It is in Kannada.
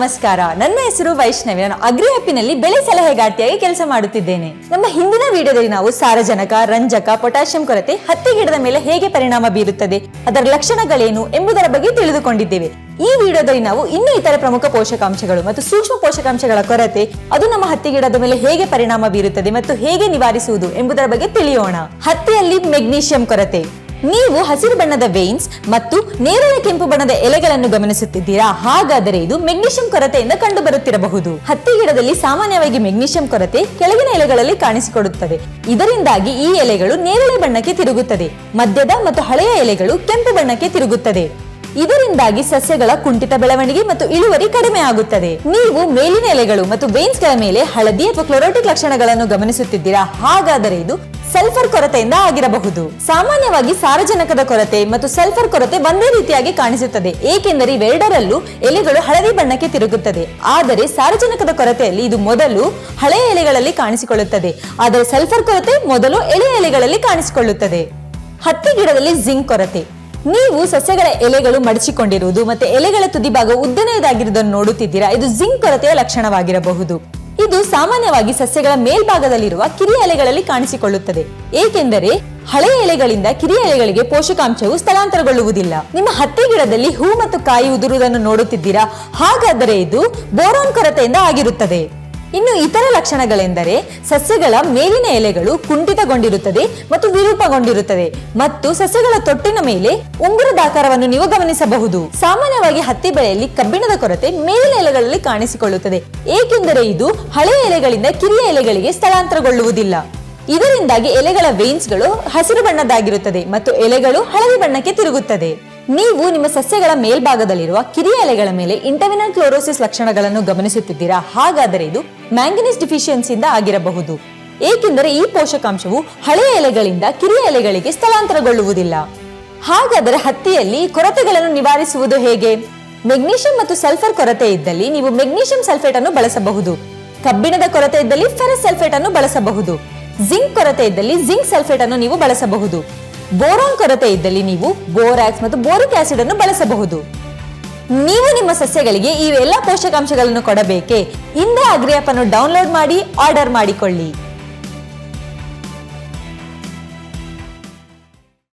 ನಮಸ್ಕಾರ. ನನ್ನ ಹೆಸರು ವೈಷ್ಣವಿ. ನಾನು ಅಗ್ರಿ ಹ್ಯಾಪಿನಲ್ಲಿ ಬೆಳೆ ಸಲಹೆಗಾರ್ತಿಯಾಗಿ ಕೆಲಸ ಮಾಡುತ್ತಿದ್ದೇನೆ. ನಮ್ಮ ಹಿಂದಿನ ವಿಡಿಯೋದಲ್ಲಿ ನಾವು ಸಾರಜನಕ, ರಂಜಕ, ಪೊಟ್ಯಾಷಿಯಂ ಕೊರತೆ, ಹತ್ತಿ ಗಿಡದ ಮೇಲೆ ಹೇಗೆ ಪರಿಣಾಮ ಬೀರುತ್ತದೆ, ಅದರ ಲಕ್ಷಣಗಳೇನು ಎಂಬುದರ ಬಗ್ಗೆ ತಿಳಿದುಕೊಂಡಿದ್ದೇವೆ. ಈ ವಿಡಿಯೋದಲ್ಲಿ ನಾವು ಇನ್ನೂ ಇತರ ಪ್ರಮುಖ ಪೋಷಕಾಂಶಗಳು ಮತ್ತು ಸೂಕ್ಷ್ಮ ಪೋಷಕಾಂಶಗಳ ಕೊರತೆ, ಅದು ನಮ್ಮ ಹತ್ತಿ ಗಿಡದ ಮೇಲೆ ಹೇಗೆ ಪರಿಣಾಮ ಬೀರುತ್ತದೆ ಮತ್ತು ಹೇಗೆ ನಿವಾರಿಸುವುದು ಎಂಬುದರ ಬಗ್ಗೆ ತಿಳಿಯೋಣ. ಹತ್ತಿಯಲ್ಲಿ ಮೆಗ್ನೀಷಿಯಂ ಕೊರತೆ. ನೀವು ಹಸಿರು ಬಣ್ಣದ ವೇನ್ಸ್ ಮತ್ತು ನೇರಳೆ ಕೆಂಪು ಬಣ್ಣದ ಎಲೆಗಳನ್ನು ಗಮನಿಸುತ್ತಿದ್ದೀರಾ? ಹಾಗಾದರೆ ಇದು ಮೆಗ್ನೀಷಿಯಂ ಕೊರತೆಯಿಂದ ಕಂಡು ಬರುತ್ತಿರಬಹುದು ಹತ್ತಿ ಗಿಡದಲ್ಲಿ ಸಾಮಾನ್ಯವಾಗಿ ಮೆಗ್ನೀಷಿಯಂ ಕೊರತೆ ಕೆಳಗಿನ ಎಲೆಗಳಲ್ಲಿ ಕಾಣಿಸಿಕೊಡುತ್ತದೆ ಇದರಿಂದಾಗಿ ಈ ಎಲೆಗಳು ನೇರಳೆ ಬಣ್ಣಕ್ಕೆ ತಿರುಗುತ್ತದೆ. ಮಧ್ಯದ ಮತ್ತು ಹಳೆಯ ಎಲೆಗಳು ಕೆಂಪು ಬಣ್ಣಕ್ಕೆ ತಿರುಗುತ್ತದೆ. ಇದರಿಂದಾಗಿ ಸಸ್ಯಗಳ ಕುಂಠಿತ ಬೆಳವಣಿಗೆ ಮತ್ತು ಇಳುವರಿ ಕಡಿಮೆ ಆಗುತ್ತದೆ. ನೀವು ಮೇಲಿನ ಎಲೆಗಳು ಮತ್ತು ವೇನ್ಸ್ಗಳ ಮೇಲೆ ಹಳದಿ ಅಥವಾ ಕ್ಲೋರೋಟಿಕ್ ಲಕ್ಷಣಗಳನ್ನು ಗಮನಿಸುತ್ತಿದ್ದೀರಾ? ಹಾಗಾದರೆ ಇದು ಸಲ್ಫರ್ ಕೊರತೆಯಿಂದ ಆಗಿರಬಹುದು. ಸಾಮಾನ್ಯವಾಗಿ ಸಾರಜನಕದ ಕೊರತೆ ಮತ್ತು ಸಲ್ಫರ್ ಕೊರತೆ ಒಂದೇ ರೀತಿಯಾಗಿ ಕಾಣಿಸುತ್ತದೆ. ಏಕೆಂದರೆ ಇವೆರಡರಲ್ಲೂ ಎಲೆಗಳು ಹಳದಿ ಬಣ್ಣಕ್ಕೆ ತಿರುಗುತ್ತದೆ. ಆದರೆ ಸಾರಜನಕದ ಕೊರತೆಯಲ್ಲಿ ಇದು ಮೊದಲು ಹಳೆಯ ಎಲೆಗಳಲ್ಲಿ ಕಾಣಿಸಿಕೊಳ್ಳುತ್ತದೆ. ಆದರೆ ಸಲ್ಫರ್ ಕೊರತೆ ಮೊದಲು ಎಳೆ ಎಲೆಗಳಲ್ಲಿ ಕಾಣಿಸಿಕೊಳ್ಳುತ್ತದೆ. ಹತ್ತಿ ಗಿಡದಲ್ಲಿ ಜಿಂಕ್ ಕೊರತೆ. ನೀವು ಸಸ್ಯಗಳ ಎಲೆಗಳು ಮಡಚಿಕೊಂಡಿರುವುದು ಮತ್ತೆ ಎಲೆಗಳ ತುದಿಭಾಗ ಉದ್ದನೆಯದಾಗಿರುವುದನ್ನು ನೋಡುತ್ತಿದ್ದೀರಾ. ಇದು ಜಿಂಕ್ ಕೊರತೆಯ ಲಕ್ಷಣವಾಗಿರಬಹುದು. ಇದು ಸಾಮಾನ್ಯವಾಗಿ ಸಸ್ಯಗಳ ಮೇಲ್ಭಾಗದಲ್ಲಿರುವ ಕಿರಿಯ ಎಲೆಗಳಲ್ಲಿ ಕಾಣಿಸಿಕೊಳ್ಳುತ್ತದೆ. ಏಕೆಂದರೆ ಹಳೆಯ ಎಲೆಗಳಿಂದ ಕಿರಿಯ ಎಲೆಗಳಿಗೆ ಪೋಷಕಾಂಶವು ಸ್ಥಳಾಂತರಗೊಳ್ಳುವುದಿಲ್ಲ. ನಿಮ್ಮ ಹತ್ತಿ ಗಿಡದಲ್ಲಿ ಹೂ ಮತ್ತು ಕಾಯಿ ಉದುರುವುದನ್ನು ನೋಡುತ್ತಿದ್ದೀರಾ? ಹಾಗಾದರೆ ಇದು ಬೋರಾನ್ ಕೊರತೆಯಿಂದ ಆಗಿರುತ್ತದೆ. ಇನ್ನು ಇತರ ಲಕ್ಷಣಗಳೆಂದರೆ ಸಸ್ಯಗಳ ಮೇಲಿನ ಎಲೆಗಳು ಕುಂಠಿತಗೊಂಡಿರುತ್ತದೆ ಮತ್ತು ವಿರೂಪಗೊಂಡಿರುತ್ತದೆ ಮತ್ತು ಸಸ್ಯಗಳ ತೊಟ್ಟಿನ ಮೇಲೆ ಉಂಗುರದ ಆಕಾರವನ್ನು ನೀವು ಗಮನಿಸಬಹುದು. ಸಾಮಾನ್ಯವಾಗಿ ಹತ್ತಿ ಬೆಳೆಯಲ್ಲಿ ಕಬ್ಬಿಣದ ಕೊರತೆ ಮೇಲಿನ ಎಲೆಗಳಲ್ಲಿ ಕಾಣಿಸಿಕೊಳ್ಳುತ್ತದೆ. ಏಕೆಂದರೆ ಇದು ಹಳೆಯ ಎಲೆಗಳಿಂದ ಕಿರಿಯ ಎಲೆಗಳಿಗೆ ಸ್ಥಳಾಂತರಗೊಳ್ಳುವುದಿಲ್ಲ. ಇದರಿಂದಾಗಿ ಎಲೆಗಳ ವೇನ್ಸ್ಗಳು ಹಸಿರು ಬಣ್ಣದ್ದಾಗಿರುತ್ತದೆ ಮತ್ತು ಎಲೆಗಳು ಹಳದಿ ಬಣ್ಣಕ್ಕೆ ತಿರುಗುತ್ತದೆ. ನೀವು ನಿಮ್ಮ ಸಸ್ಯಗಳ ಮೇಲ್ಭಾಗದಲ್ಲಿರುವ ಕಿರಿಯ ಎಲೆಗಳ ಮೇಲೆ ಇಂಟರ್ವಿನಲ್ ಕ್ಲೋರೋಸಿಸ್ ಲಕ್ಷಣಗಳನ್ನು ಗಮನಿಸುತ್ತಿದ್ದೀರಾ? ಹಾಗಾದರೆ ಇದು ಮ್ಯಾಂಗನೀಸ್ ಡಿಫಿಷಿಯನ್ಸಿಯಿಂದ ಆಗಿರಬಹುದು. ಏಕೆಂದರೆ ಈ ಪೋಷಕಾಂಶವು ಹಳೆಯ ಎಲೆಗಳಿಂದ ಕಿರಿಯ ಎಲೆಗಳಿಗೆ ಸ್ಥಳಾಂತರಗೊಳ್ಳುವುದಿಲ್ಲ. ಹಾಗಾದರೆ ಹತ್ತಿಯಲ್ಲಿ ಕೊರತೆಗಳನ್ನು ನಿವಾರಿಸುವುದು ಹೇಗೆ? ಮೆಗ್ನೀಷಿಯಂ ಮತ್ತು ಸಲ್ಫರ್ ಕೊರತೆ ಇದ್ದಲ್ಲಿ ನೀವು ಮೆಗ್ನೀಷಿಯಂ ಸಲ್ಫೇಟ್ ಅನ್ನು ಬಳಸಬಹುದು. ಕಬ್ಬಿಣದ ಕೊರತೆ ಇದ್ದಲ್ಲಿ ಫೆರಸ್ ಸಲ್ಫೇಟ್ ಅನ್ನು ಬಳಸಬಹುದು. ಜಿಂಕ್ ಕೊರತೆ ಇದ್ದಲ್ಲಿ ಜಿಂಕ್ ಸಲ್ಫೇಟ್ ಅನ್ನು ನೀವು ಬಳಸಬಹುದು. ಬೋರಾನ್ ಕೊರತೆ ಇದ್ದಲ್ಲಿ ನೀವು ಬೋರಾಕ್ಸ್ ಮತ್ತು ಬೋರಿಕ್ ಆಸಿಡ್ ಅನ್ನು ಬಳಸಬಹುದು. ನೀವು ನಿಮ್ಮ ಸಸ್ಯಗಳಿಗೆ ಈ ಎಲ್ಲ ಪೋಷಕಾಂಶಗಳನ್ನು ಕೊಡಬೇಕೆ? ಇಂದೇ ಅಗ್ರಿಯಾಪ್ ಅನ್ನು ಡೌನ್ಲೋಡ್ ಮಾಡಿ ಆರ್ಡರ್ ಮಾಡಿಕೊಳ್ಳಿ.